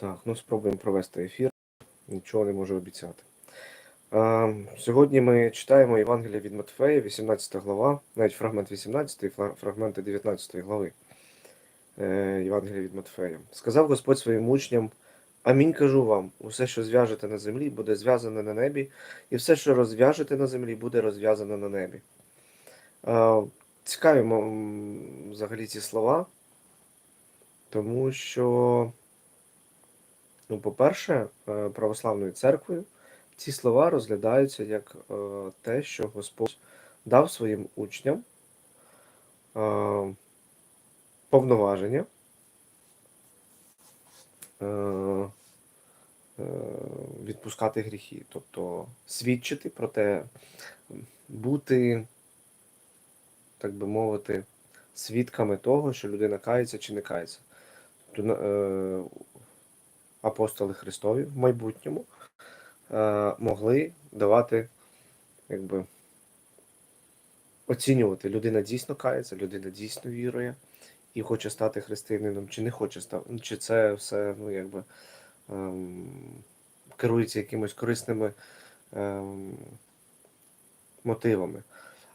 Так, ну спробуємо провести ефір. Нічого не можу обіцяти. А, сьогодні ми читаємо Євангелія від Матфея, 18 глава, навіть фрагмент 18 і фрагменти 19 глави е, Євангелія від Матфея. Сказав Господь своїм учням: Амінь кажу вам: усе, що зв'яжете на землі, буде зв'язане на небі, і все, що розв'яжете на землі, буде розв'язане на небі. Цікаві взагалі ці слова, тому що. Ну, по-перше, е, православною церквою ці слова розглядаються як е, те, що Господь дав своїм учням е, повноваження відпускати гріхи, тобто свідчити про те, бути, так би мовити, свідками того, що людина кається чи не кається. Апостоли Христові в майбутньому е, могли давати, якби оцінювати, людина дійсно кається, людина дійсно вірує і хоче стати християнином, чи не хоче стати, чи це все, ну, якби ем, керується якимось корисними ем, мотивами.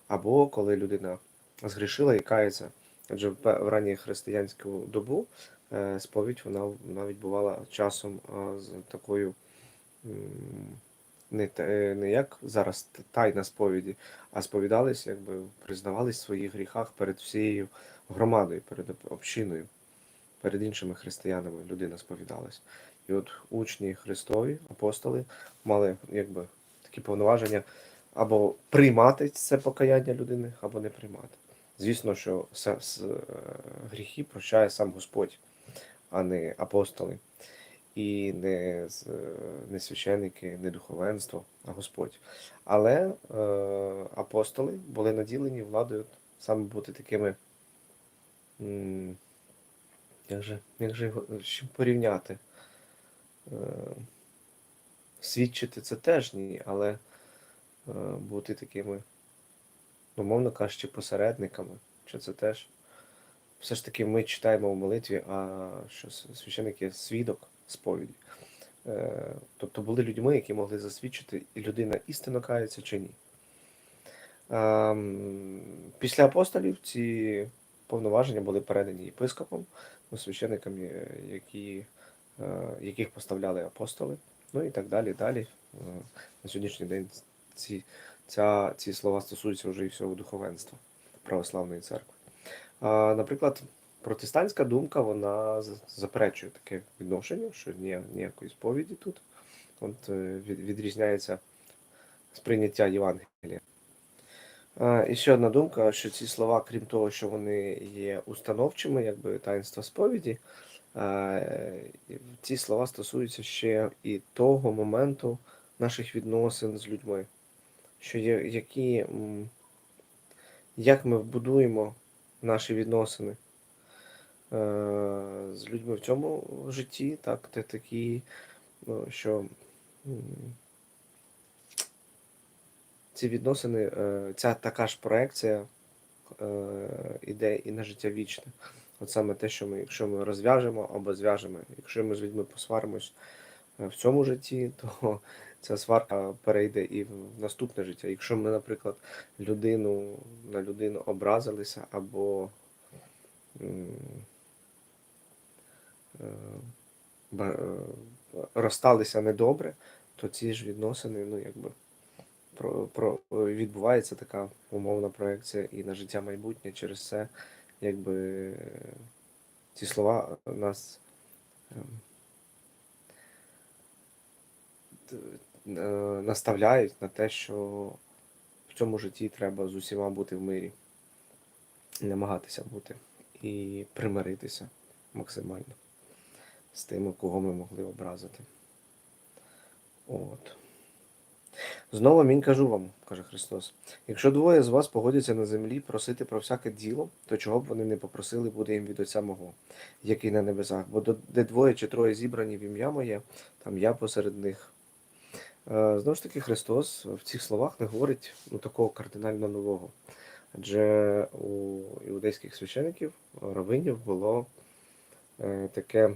Або коли людина згрішила і кається. Адже в ранній християнську добу е, сповідь вона вона відбувала часом е, з такою не, не як зараз тайна сповіді, а сповідались, якби признавались в своїх гріхах перед всією громадою, перед общиною, перед іншими християнами людина сповідалась. І от учні Христові, апостоли, мали якби такі повноваження або приймати це покаяння людини, або не приймати. Звісно, що е, гріхи прощає сам Господь, а не апостоли, і не, е, не священники, не духовенство, а Господь. Але е, апостоли були наділені владою саме бути такими. Як же, як же його порівняти? Свідчити це теж ні, але бути такими, ну, мовно кажучи, посередниками. Що це теж? Все ж таки ми читаємо в молитві, а що священик є свідок сповіді. Е, тобто були людьми, які могли засвідчити, і людина істинно кається чи ні. Ем, Після апостолів ці повноваження були передані єпископам, ну, священикам, е, які, е, яких поставляли апостоли, ну і так далі. далі. На сьогоднішній день ці, ця, ці слова стосуються вже і всього духовенства православної церкви. А, наприклад, протестантська думка вона заперечує таке відношення, що ні, ніякої сповіді тут. От е, від- відрізняється сприйняття Євангелія. І ще одна думка, що ці слова, крім того, що вони є установчими, якби таїнства сповіді, ці слова стосуються ще і того моменту наших відносин з людьми, що які, як ми вбудуємо наші відносини е, з людьми в цьому житті, так, те такі, ну, що ці відносини, е, ця така ж проекція е, іде і на життя вічне. От саме те, що ми, якщо ми розв'яжемо або зв'яжемо, якщо ми з людьми посваримось в цьому житті, то ця сварка перейде і в наступне життя. Якщо ми, наприклад, людину на людину образилися або е, розсталися недобре, то ці ж відносини, ну якби про, про відбувається така умовна проекція і на життя майбутнє через це, якби ці слова нас наставляють на те, що в цьому житті треба з усіма бути в мирі, намагатися бути і примиритися максимально з тими, кого ми могли образити. От. Знову амінь кажу вам, каже Христос. Якщо двоє з вас погодяться на землі просити про всяке діло, то чого б вони не попросили, буде їм від Отця мого, який на небесах. Бо де двоє чи троє зібрані в ім'я моє, там я посеред них. Е, Знову ж таки, Христос в цих словах не говорить ну, такого кардинально нового. Адже у іудейських священиків, равинів було е, таке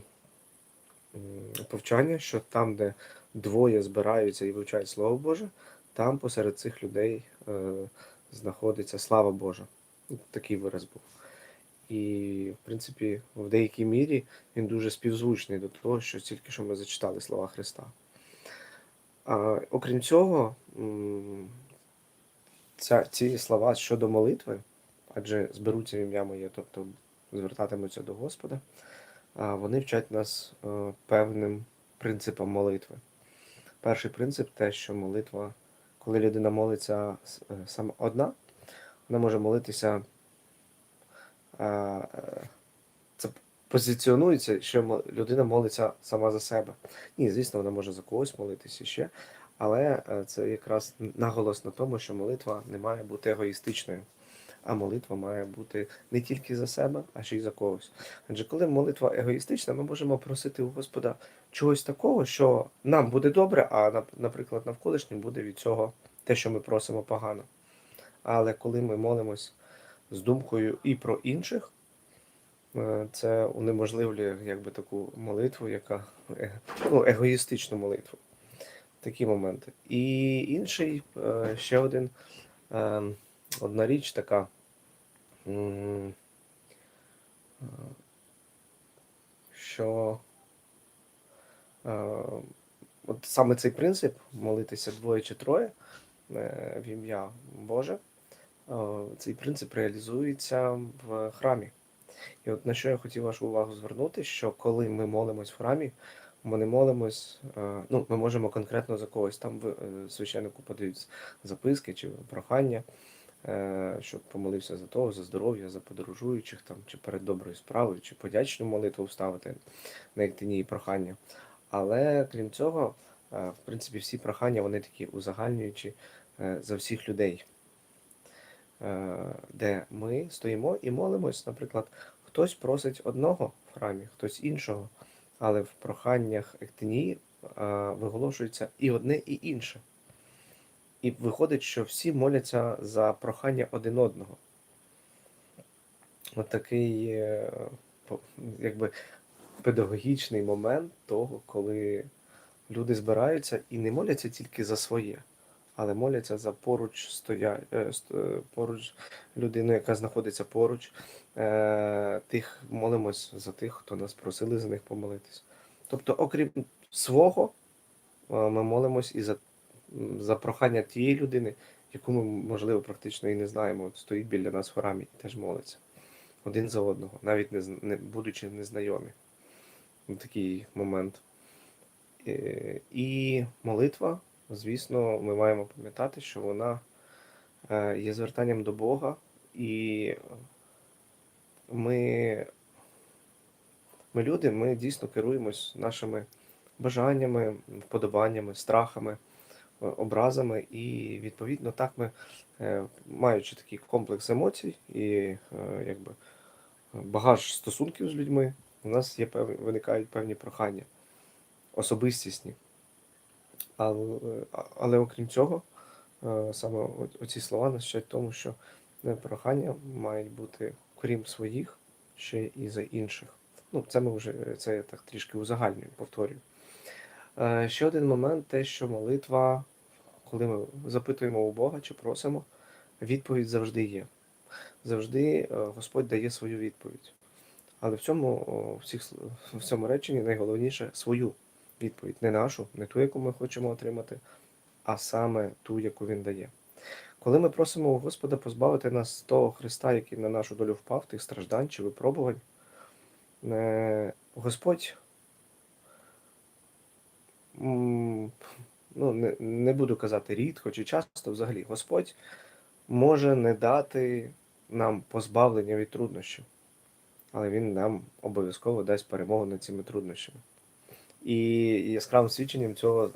повчання, що там, де двоє збираються і вивчають Слово Боже, там посеред цих людей е, знаходиться слава Божа. Ну, Такий вираз був. І, в принципі, в деякій мірі він дуже співзвучний до того, що тільки що ми зачитали слова Христа. Окрім цього, ця, ці слова щодо молитви, адже зберуться в ім'я моє, тобто звертатимуться до Господа, вони вчать нас е, певним принципам молитви. Перший принцип те, що молитва, коли людина молиться е, сама одна, вона може молитися. Позиціонується, що людина молиться сама за себе. Ні, звісно, вона може за когось молитися ще, але е, це якраз наголос на тому, що молитва не має бути егоїстичною, а молитва має бути не тільки за себе, а ще й за когось. Адже коли молитва егоїстична, ми можемо просити у Господа чогось такого, що нам буде добре, а наприклад, навколишнім буде від цього те, що ми просимо погано. Але коли ми молимось з думкою і про інших, це унеможливлює якби таку молитву, яка е, ну, егоїстичну молитву. Такі моменти. І інший е, ще один е, одна річ така. е, Що е, от саме цей принцип молитися двоє чи троє е, в ім'я Боже, е, цей принцип реалізується в храмі. І от на що я хотів вашу увагу звернути, що коли ми молимось в храмі, ми не молимось, е, ну, ми можемо конкретно за когось. Там е, священнику подають записки чи прохання, е, щоб помолився за того, за здоров'я, за подорожуючих, там, чи перед доброю справою, чи подячну молитву вставити на ектині прохання. Але крім цього, в принципі, всі прохання вони такі узагальнюючі за всіх людей, де ми стоїмо і молимось, наприклад, хтось просить одного в храмі, хтось іншого, але в проханнях ектинії е, виголошується і одне, і інше. І виходить, що всі моляться за прохання один одного. От такий е, якби педагогічний момент того, коли люди збираються і не моляться тільки за своє, але моляться за поруч стоя... е, е, поруч людину, яка знаходиться поруч. Е, Тих молимось за тих, хто нас просили за них помолитись. Тобто, окрім свого, ми молимось і за, за прохання тієї людини, яку ми, можливо, практично і не знаємо, от стоїть біля нас в храмі і теж молиться. Один за одного, навіть не, не будучи незнайомі. Такий момент. І молитва, звісно, ми маємо пам'ятати, що вона е, є звертанням до Бога, і ми, ми люди, ми дійсно керуємось нашими бажаннями, вподобаннями, страхами, е, образами, і відповідно так ми, е, маючи такий комплекс емоцій і якби багаж стосунків з людьми, у нас є певні, виникають певні прохання, особистісні. Але, але окрім цього, е, саме оці слова нас вчать тому, що е, прохання мають бути, крім своїх, ще і за інших. Ну, це ми вже це я так трішки узагальнюю, повторюю. Е, Ще один момент, те, що молитва, коли ми запитуємо у Бога чи просимо, відповідь завжди є. Завжди Господь дає свою відповідь. Але в цьому, в цьому реченні найголовніше свою відповідь. Не нашу, не ту, яку ми хочемо отримати, а саме ту, яку він дає. Коли ми просимо у Господа позбавити нас того Христа, який на нашу долю впав, тих страждань чи випробувань, е, Господь, ну, не, не буду казати рідко чи часто взагалі, Господь може не дати нам позбавлення від труднощів, але Він нам обов'язково дасть перемогу над цими труднощами. І яскравим свідченням цього е,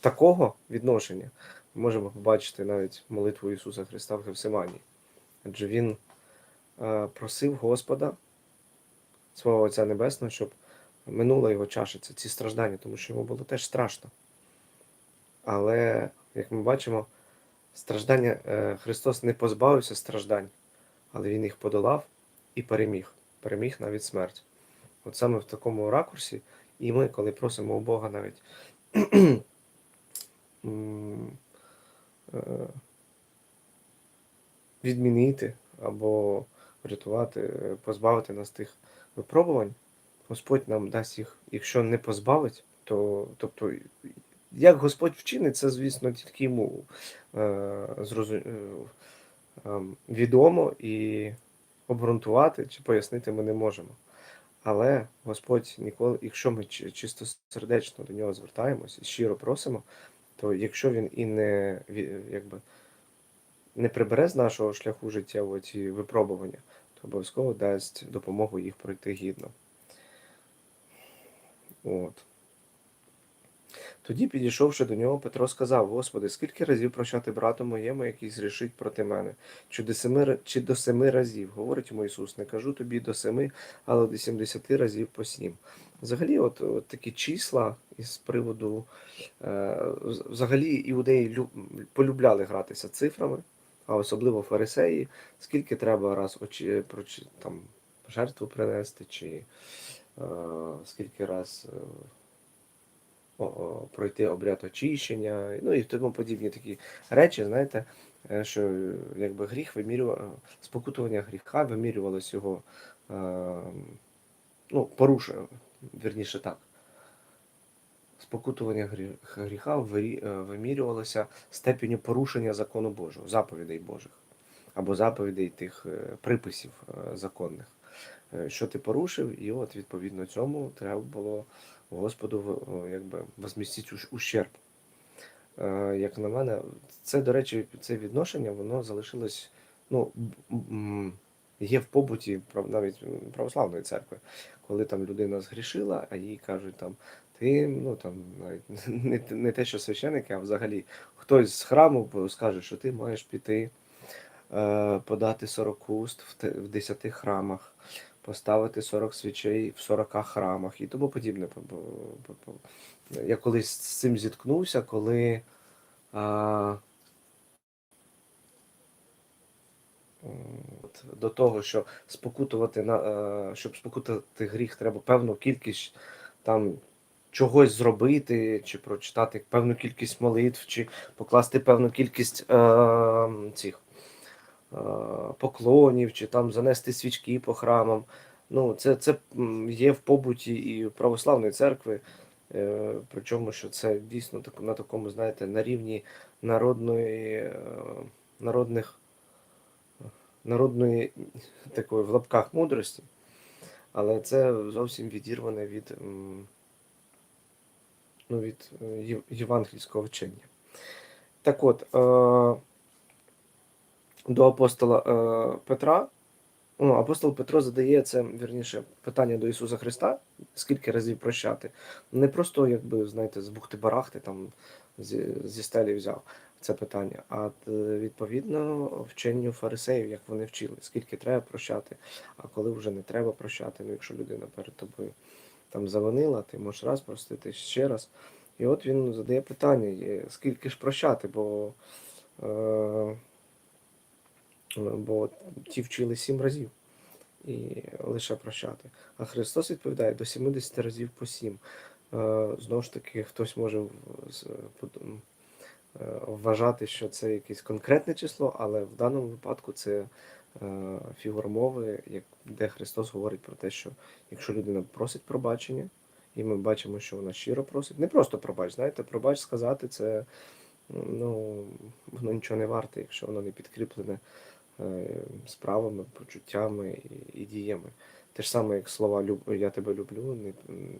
такого відношення ми можемо побачити навіть молитву Ісуса Христа в Гефсиманії. Адже Він е, просив Господа, свого Отця Небесного, щоб минула його чаша, це ці страждання, тому що йому було теж страшно. Але, як ми бачимо, страждання е, Христос не позбавився страждань, але Він їх подолав і переміг. Переміг навіть смерть. От саме в такому ракурсі І ми, коли просимо у Бога навіть е, відмінити або врятувати, позбавити нас тих випробувань, Господь нам дасть їх, якщо не позбавить, то тобто, як Господь вчинить, це, звісно, тільки йому е, е, е, відомо і обґрунтувати чи пояснити ми не можемо. Але Господь ніколи, якщо ми чистосердечно чисто сердечно до нього звертаємося і щиро просимо, то якщо він і не якби не прибере з нашого шляху життя ці випробування, то обов'язково дасть допомогу їх пройти гідно. От. Тоді, підійшовши до нього, Петро сказав: Господи, скільки разів прощати брату моєму, який зрішить проти мене? Чи до семи, чи до семи разів? Говорить йому Ісус, не кажу тобі до семи, але до сімдесяти разів по сім. Взагалі, от, от такі числа із приводу, е, взагалі іудеї лю- полюбляли гратися цифрами, а особливо фарисеї, скільки треба раз очі, там, жертву принести, чи е, скільки раз е, пройти обряд очищення, ну і тому подібні такі речі, знаєте, е, що е, якби гріх вимірював, спокутування гріха вимірювалось його, е, ну, порушення, вірніше так. Спокутування гріха е, вимірювалося степеню порушення закону Божого, заповідей Божих, або заповідей тих е, приписів е, законних. Е, Що ти порушив, і от відповідно цьому треба було Господу якби возмістити уш- ущерб. Е, Як на мене, це, до речі, це відношення, воно залишилось, ну, є в побуті навіть православної церкви, коли там людина згрішила, а їй кажуть там. Ти ну там навіть не, те- що священики, а взагалі хтось з храму скаже, що ти маєш піти е, подати 40 уст в, 10 храмах, поставити 40 свічей в 40 храмах і тому подібне. Я колись з цим зіткнувся, коли а, до того, що спокутувати на е, щоб спокутати гріх, треба певну кількість там чогось зробити, чи прочитати певну кількість молитв, чи покласти певну кількість е, цих поклонів, чи там занести свічки по храмам. Ну, це, це є в побуті і православної церкви. Е, Причому, що це дійсно на такому, знаєте, на рівні народної, е, народних, народної такої в лапках мудрості, але це зовсім відірване від, ну, від е, євангельського вчення. Так от, е, до апостола е, Петра. Ну, апостол Петро задає це вірніше питання до Ісуса Христа, скільки разів прощати. Не просто, якби, знаєте, з бухти-барахти там зі, зі стелі взяв це питання, а е, відповідно вченню фарисеїв, як вони вчили, скільки треба прощати, а коли вже не треба прощати. Ну, якщо людина перед тобою там завинила, ти можеш раз простити ще раз. І от він задає питання, скільки ж прощати, бо. Е, бо ті вчили сім разів і лише прощати. А Христос відповідає до 70 разів по сім. Е, Знову ж таки, хтось може е, вважати, що це якесь конкретне число, але в даному випадку це е, фігура мови, де Христос говорить про те, що якщо людина просить пробачення, і ми бачимо, що вона щиро просить, не просто пробач, знаєте, пробач сказати це ну, воно нічого не варте, якщо воно не підкріплене е, справами, почуттями і, діями. Те ж саме, як слова «люб- я тебе люблю,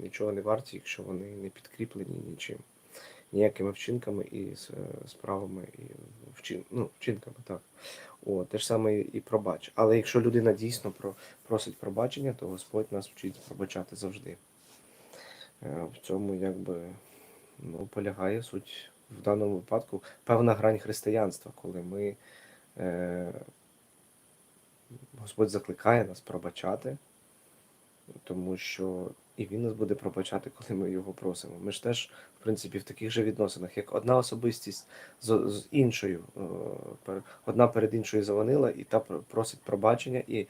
нічого не варті, якщо вони не підкріплені нічим, ніякими вчинками і справами, і вчин, ну, вчинками, так. О, те ж саме і пробач. Але якщо людина дійсно просить пробачення, то Господь нас вчить пробачати завжди. Е, В цьому якби ну, полягає суть в даному випадку певна грань християнства, коли ми е, Господь закликає нас пробачати, тому що і Він нас буде пробачати, коли ми його просимо. Ми ж теж, в принципі, в таких же відносинах, як одна особистість з, з іншою, е, одна перед іншою завинила, і та просить пробачення, і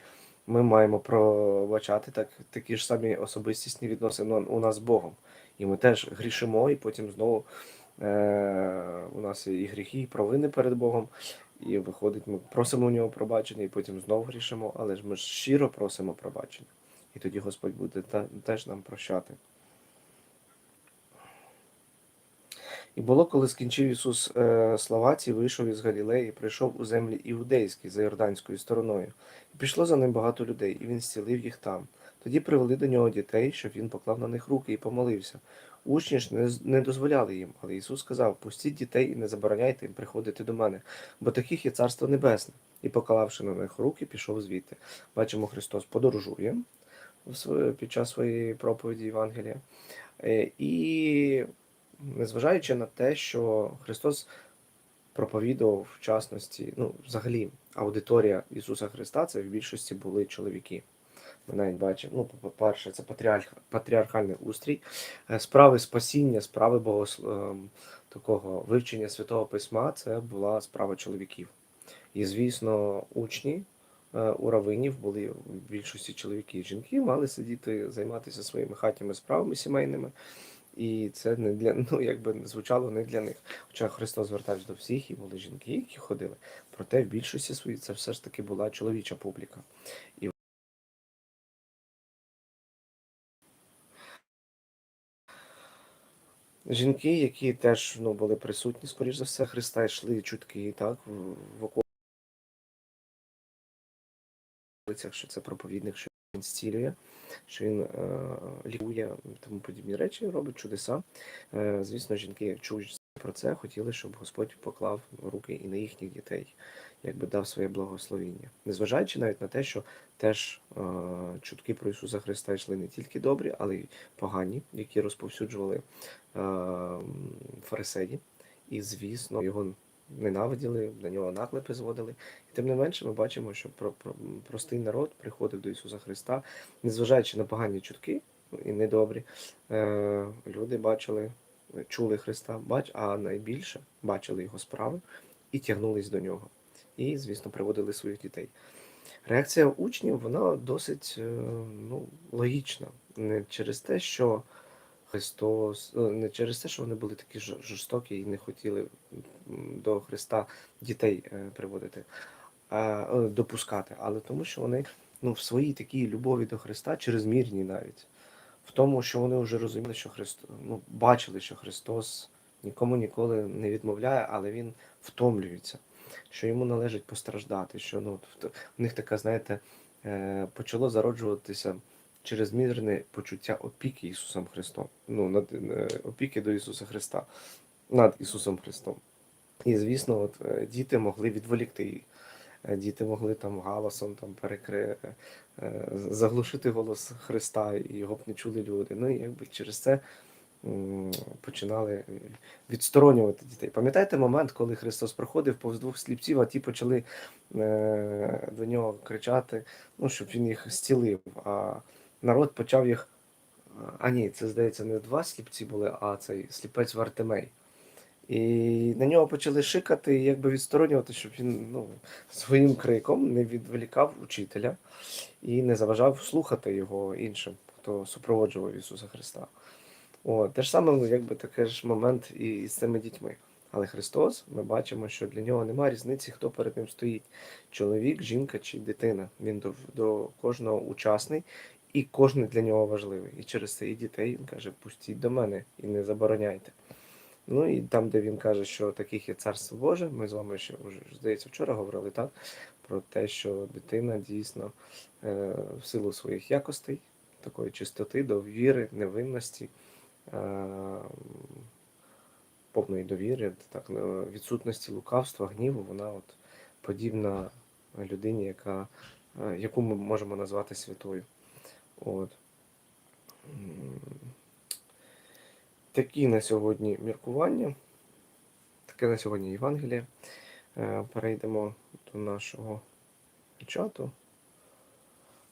ми маємо пробачати так, такі ж самі особистісні відносини у нас з Богом. І ми теж грішимо, і потім знову е, у нас і гріхи, і провини перед Богом. І виходить, ми просимо у нього пробачення, і потім знову грішимо, але ж ми ж щиро просимо пробачення. І тоді Господь буде та, теж нам прощати. І було, коли скінчив Ісус е, слова вийшов із Галілеї, прийшов у землі іудейські за Йорданською стороною. І пішло за ним багато людей, і він зцілив їх там. Тоді привели до нього дітей, щоб він поклав на них руки і помолився. Учні ж не, дозволяли їм, але Ісус сказав: Пустіть дітей і не забороняйте їм приходити до мене, бо таких є царство небесне. І, поклавши на них руки, пішов звідти. Бачимо, Христос подорожує під час своєї проповіді Євангелія. Е, І незважаючи на те, що Христос проповідував в частності, ну, взагалі, аудиторія Ісуса Христа це в більшості були чоловіки. Ми навіть бачимо, ну, по-перше, це патріарх, патріархальний устрій, Е, справи спасіння, справи богослов... ем, такого вивчення святого письма це була справа чоловіків. І, звісно, учні е, у равинів були в більшості чоловіки. Жінки мали сидіти, займатися своїми хатніми справами сімейними. І це не для ну якби звучало не для них. Хоча Христос звертався до всіх, і були жінки, які ходили. Проте в більшості своїй це все ж таки була чоловіча публіка. І жінки, які теж ну, були присутні, скоріш за все, Христа йшли чутки, так, в- околицях, що це проповідник, що він зцілює, що він е, лікує тому подібні речі, робить чудеса. Е, звісно, жінки як чують про це, хотіли, щоб Господь поклав руки і на їхніх дітей, якби дав своє благословіння. Незважаючи навіть на те, що теж е, чутки про Ісуса Христа йшли не тільки добрі, але й погані, які розповсюджували е, фарисеї. І, звісно, його ненавиділи, на нього наклепи зводили. І тим не менше, ми бачимо, що про, про, простий народ приходив до Ісуса Христа, незважаючи на погані чутки і недобрі, е, люди бачили, чули Христа, бач, а найбільше бачили його справи і тягнулись до нього. І, звісно, приводили своїх дітей. Реакція учнів вона досить е, ну, логічна. Не через те, що Христос, е, не через те, що вони були такі жорстокі і не хотіли до Христа дітей е, приводити, допускати, але тому, що вони ну, в своїй такій любові до Христа, чрезмірній навіть, в тому, що вони вже розуміли, що Христос, ну, бачили, що Христос нікому ніколи не відмовляє, але Він втомлюється, що йому належить постраждати, що ну, в в них така, знаєте, е, почало зароджуватися чрезмірне почуття опіки Ісусом Христом, ну, над, е, опіки до Ісуса Христа, над Ісусом Христом. І, звісно, от, е, діти могли відволікти їх. Діти могли там галасом там перекри... заглушити голос Христа, і його б не чули люди. Ну і якби через це починали відсторонювати дітей. Пам'ятаєте момент, коли Христос проходив повз двох сліпців, а ті почали е, до нього кричати, ну, щоб він їх зцілив. А народ почав їх. А ні, це здається, не два сліпці були, а цей сліпець Вартимей. І на нього почали шикати, і якби відсторонювати, щоб він ну, своїм криком не відволікав учителя і не заважав слухати його іншим, хто супроводжував Ісуса Христа. О, те ж саме, ну, якби такий ж момент і з цими дітьми. Але Христос, ми бачимо, що для нього немає різниці, хто перед ним стоїть: чоловік, жінка чи дитина. Він до, до кожного учасний, і кожен для нього важливий. І через це і дітей він каже: пустіть до мене і не забороняйте. Ну і там, де він каже, що таких є царство Боже, ми з вами ще здається вчора говорили так про те, що дитина дійсно е, в силу своїх якостей, такої чистоти, довіри, невинності, повної довіри, так, е, відсутності лукавства, гніву, вона от подібна людині, яка, е, яку ми можемо назвати святою. От. Такі на сьогодні міркування, таке на сьогодні Євангеліє. Е, Перейдемо до нашого чату.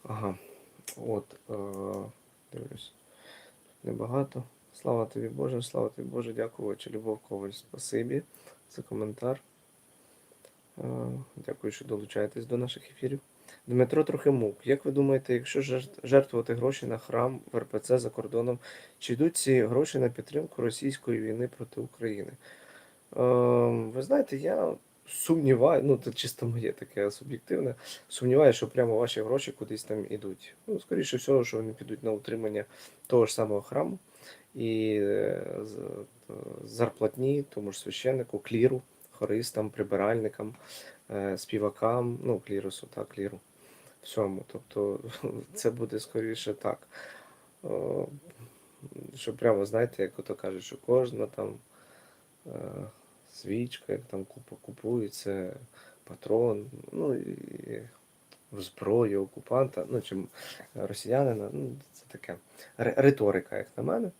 Ага, от, е, дивлюсь. Тут небагато. Слава тобі Боже, слава тобі Боже, дякую, Любов Коваль, спасибі за коментар. Е, Дякую, що долучаєтесь до наших ефірів. Дмитро Трохимук, як ви думаєте, якщо жертвувати гроші на храм в РПЦ за кордоном, чи йдуть ці гроші на підтримку російської війни проти України? Ем, ви знаєте, я сумніваю, ну це чисто моє таке суб'єктивне, сумніваюся, що прямо ваші гроші кудись там ідуть. Ну, скоріше всього, що вони підуть на утримання того ж самого храму і е, зарплатні тому ж священнику, кліру, хористам, прибиральникам, е, співакам, ну, клірусу, так, кліру. Всьому. Тобто це буде скоріше так. Що прямо, знаєте, як ото кажуть, що кожна там е, свічка, як там купу- купується, патрон, ну і зброю окупанта, ну чим росіянина, ну це таке ри- риторика, як на мене.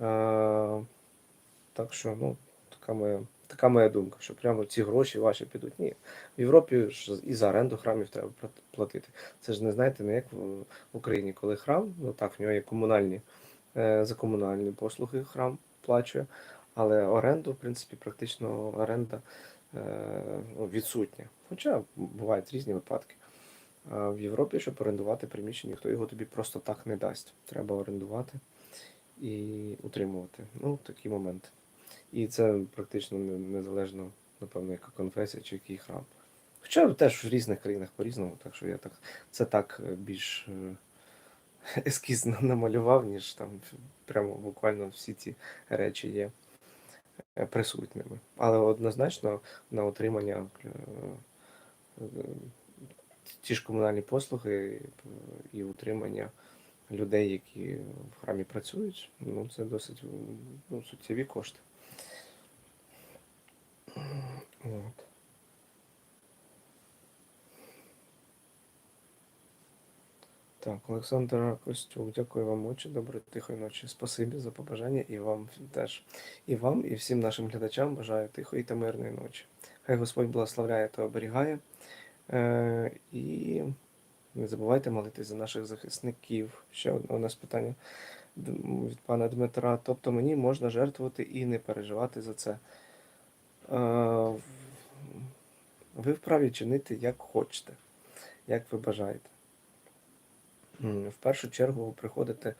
Е, так що, ну, така моя, така моя думка, що прямо ці гроші ваші підуть. Ні. В Європі ж і за оренду храмів треба платити. Це ж не знаєте, не як в Україні, коли храм, ну так, в нього є комунальні, е, за комунальні послуги храм плачує, але оренду, в принципі, практично оренда е, ну, відсутня. Хоча бувають різні випадки. А в Європі, щоб орендувати приміщення, ніхто його тобі просто так не дасть. Треба орендувати і утримувати. Ну, такі моменти. І це практично незалежно, напевно, яка конфесія чи який храм. Хоча теж в різних країнах по-різному, так що я так це так е, більш е, ескізно намалював, ніж там прямо буквально всі ці речі є е, присутніми. Але однозначно на отримання ті ж комунальні послуги і утримання людей, які в храмі працюють, ну це досить ну, суттєві кошти. От. Так, Олександр Костюк, дякую вам очі, доброї тихої ночі. Спасибі за побажання і вам теж. І вам, і всім нашим глядачам бажаю тихої та мирної ночі. Хай Господь благословляє та оберігає. Е, і не забувайте молитись за наших захисників. Ще одне у нас питання від пана Дмитра. Тобто мені можна жертвувати і не переживати за це. Ви вправі чинити як хочете, як ви бажаєте. В першу чергу ви приходите е,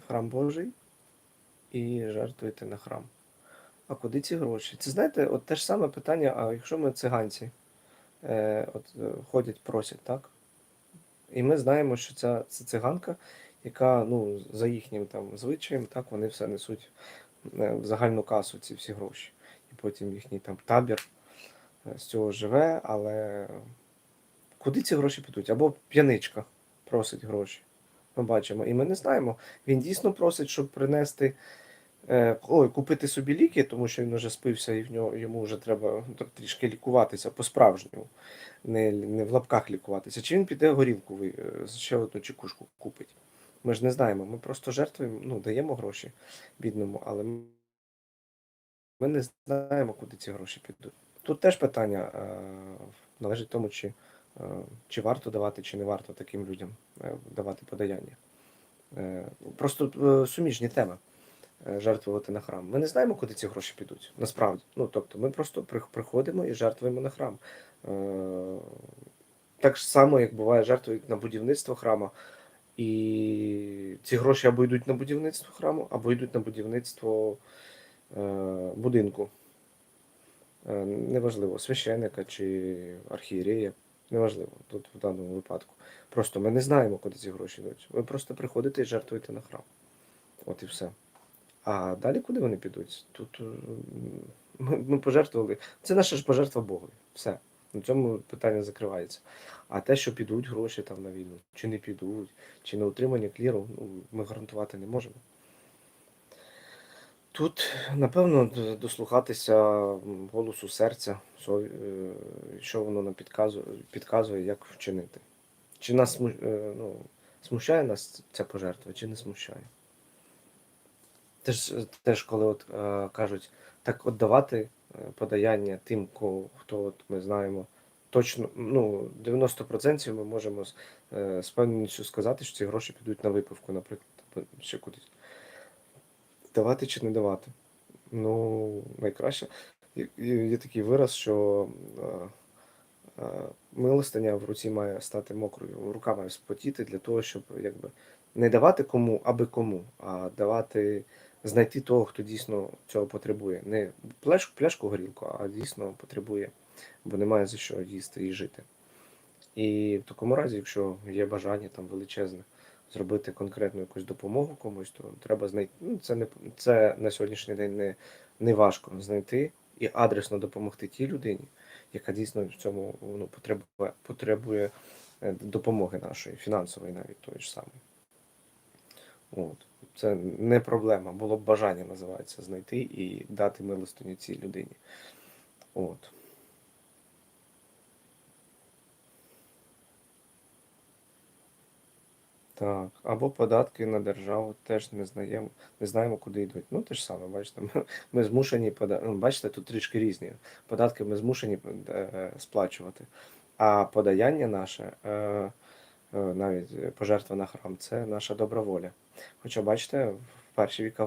в храм Божий і жертвуєте на храм. А куди ці гроші? Це знаєте, от те ж саме питання, а якщо ми циганці е, от, е, ходять, просять, так? І ми знаємо, що ця, це циганка, яка ну, за їхнім там звичаєм, так, вони все несуть е, в загальну касу ці всі гроші. І потім їхній там табір е, з цього живе, але куди ці гроші підуть? Або п'яничка просить гроші. Ми бачимо. І ми не знаємо. Він дійсно просить, щоб принести. Е, Ой, купити собі ліки, тому що він вже спився і в нього йому вже треба ну, трішки лікуватися по-справжньому, не, не в лапках лікуватися. Чи він піде горілку е, ще одну чекушку купить? Ми ж не знаємо. Ми просто жертвуємо, ну, даємо гроші бідному, але ми не знаємо, куди ці гроші підуть. Тут теж питання е, належить тому, чи, чи варто давати, чи не варто таким людям давати подаяння. Просто суміжні теми жертвувати на храм. Ми не знаємо, куди ці гроші підуть. Насправді. Ну, тобто, ми просто приходимо і жертвуємо на храм. Е, Так само, як буває, жертвують на будівництво храму. І ці гроші або йдуть на будівництво храму, або йдуть на будівництво е, будинку. Е, Неважливо, священника чи архієрея. Неважливо тут в даному випадку. Просто ми не знаємо, куди ці гроші йдуть. Ви просто приходите і жертвуєте на храм. От і все. А далі куди вони підуть? Тут е, ми, ми пожертвували. Це наша ж пожертва Богові. Все. На цьому питання закривається. А те, що підуть гроші там на війну, чи не підуть, чи на утримання кліру, ну, ми гарантувати не можемо. Тут, напевно, дослухатися голосу серця, е, що воно нам підказує, підказує, як вчинити. Чи нас е, ну, смущає нас ця пожертва, чи не смущає? Теж, теж коли от, е, кажуть, так от давати е, подаяння тим, кого, хто от ми знаємо, точно, ну, 90% ми можемо з, е, з певністю сказати, що ці гроші підуть на випивку, наприклад, ще кудись. Давати чи не давати? Ну, найкраще. Є є такий вираз, що е, е, милостиня в руці має стати мокрою, рука має спотіти для того, щоб якби не давати кому, аби кому, а давати, знайти того, хто дійсно цього потребує. Не пляшку, пляшку горілку, а дійсно потребує, бо немає за що їсти і жити. І в такому разі, якщо є бажання там величезне зробити конкретну якусь допомогу комусь, то треба знайти. Ну, це не це на сьогоднішній день не, не важко знайти і адресно допомогти тій людині, яка дійсно в цьому ну, потребує, потребує е, допомоги нашої, фінансової навіть тої ж самої. От. Це не проблема, було б бажання називається знайти і дати милостиню цій людині. От. Так, або податки на державу теж не знаємо, не знаємо, куди йдуть. Ну, те ж саме, бачите, ми, ми змушені пода... ну, бачите, тут трішки різні. Податки ми змушені е, сплачувати. А подаяння наше, е, навіть пожертва на храм, це наша добра воля. Хоча, бачите, в перші віка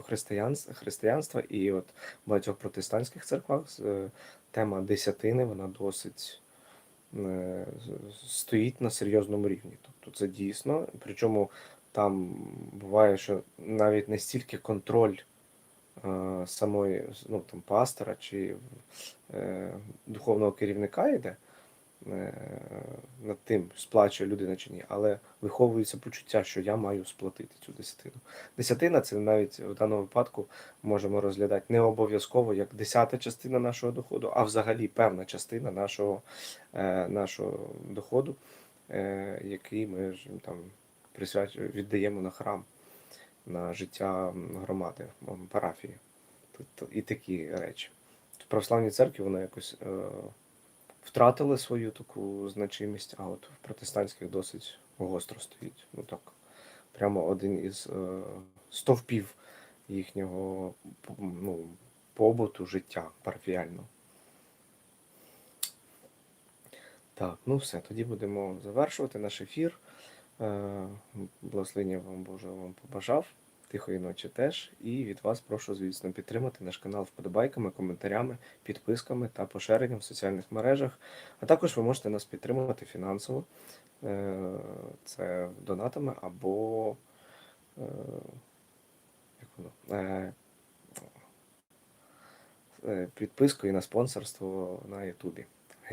християнства, і от в багатьох протестантських церквах е, тема десятини, вона досить е, стоїть на серйозному рівні. Тобто це дійсно, причому там буває, що навіть не стільки контроль е, самої ну, там, пастора чи е, духовного керівника йде е, над тим, сплачує людина чи ні, але виховується почуття, що я маю сплатити цю десятину. Десятина це навіть в даному випадку можемо розглядати не обов'язково як десята частина нашого доходу, а взагалі певна частина нашого, е, нашого доходу, е, який ми там віддаємо на храм, на життя громади, парафії. І такі речі. В православній церкві воно якось е, втратили свою таку значимість, а от в протестантських досить гостро стоїть. Ну так, прямо один із е, стовпів їхнього ну, побуту, життя парафіального. Так, ну все, тоді будемо завершувати наш ефір. Е, Благословення вам Боже вам побажав. Тихої ночі теж. І від вас прошу, звісно, підтримати наш канал вподобайками, коментарями, підписками та поширенням в соціальних мережах. А також ви можете нас підтримувати фінансово. Е, Це донатами або е, як воно, е, підпискою на спонсорство на Ютубі.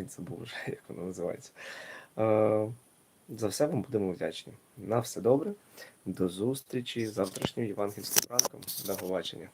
Забув вже, як воно називається. За все вам будемо вдячні. На все добре. До зустрічі завтрашнім євангельським ранком. До побачення.